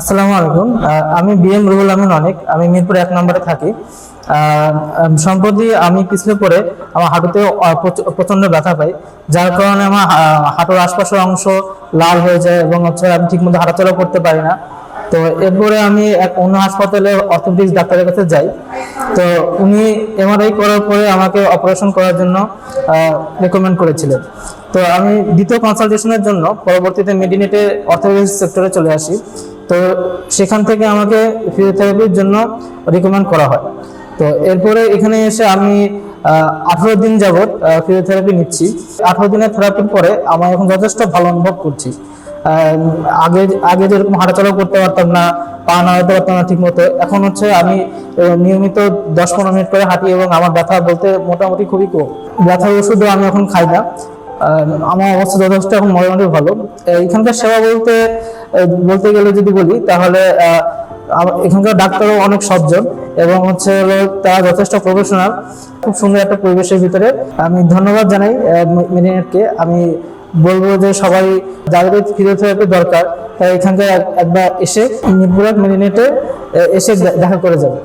আসসালামু আলাইকুম। আমি বিএম রুহুল আমিন অনেক। আমি মিরপুর এক নম্বরে থাকি। সম্প্রতি আমি কিছু পরে আমার হাঁটুতে আহ, প্রচ- প্রচণ্ড ব্যথা পাই। যার কারণে আমার হাঁটুর আশপাশের অংশ লাল হয়ে যায় এবং হচ্ছে আমি ঠিকমতো হাঁটাচলা করতে পারি না। তো এরপরে আমি এক অন্য হাসপাতালে অর্থোপেডিক্স ডাক্তারের কাছে যাই। তো উনি এমআরআই করার পরে আমাকে অপারেশন করার জন্য রেকমেন্ড করেছিলেন। তো আমি দ্বিতীয় কনসালটেশনের জন্য পরবর্তীতে মেডিনেটে অর্থোপেডিক্স সেক্টরে চলে আসি। তো সেখান থেকে আমাকে ফিজিওথেরাপির জন্য রিকমেন্ড করা হয়। তো এরপরে এখানে এসে আমি আঠারো দিন যাবৎ ফিজিওথেরাপি নিচ্ছি। আঠারো দিনের থেরাপির পরে আমার এখন যথেষ্ট ভালো অনুভব করছি। আগে আগে যেরকম হাঁটাচলা করতে পারতাম না, পা নাড়াতে পারতাম না ঠিক মতো এখন হচ্ছে আমি নিয়মিত দশ পনেরো মিনিট করে হাঁটি এবং আমার ব্যথা বলতে মোটামুটি খুবই কম। ব্যথার ওষুধও আমি এখন খাই না। আমার অবস্থা যথেষ্ট এখন মোটামুটি ভালো। এখানকার সেবা বলতে বলতে গেলে যদি বলি, তাহলে এখানকার ডাক্তারও অনেক সজ্জন এবং হচ্ছে হলো তারা যথেষ্ট প্রফেশনাল খুব সুন্দর একটা পরিবেশের ভিতরে। আমি ধন্যবাদ জানাই মেডিনেটকে আমি বলব যে সবাই যাদের ফিজিওথেরাপি দরকার। তারা এখানকার একবার এসে মিরপুর মেডিনেটে এসে দেখা করে যাবে।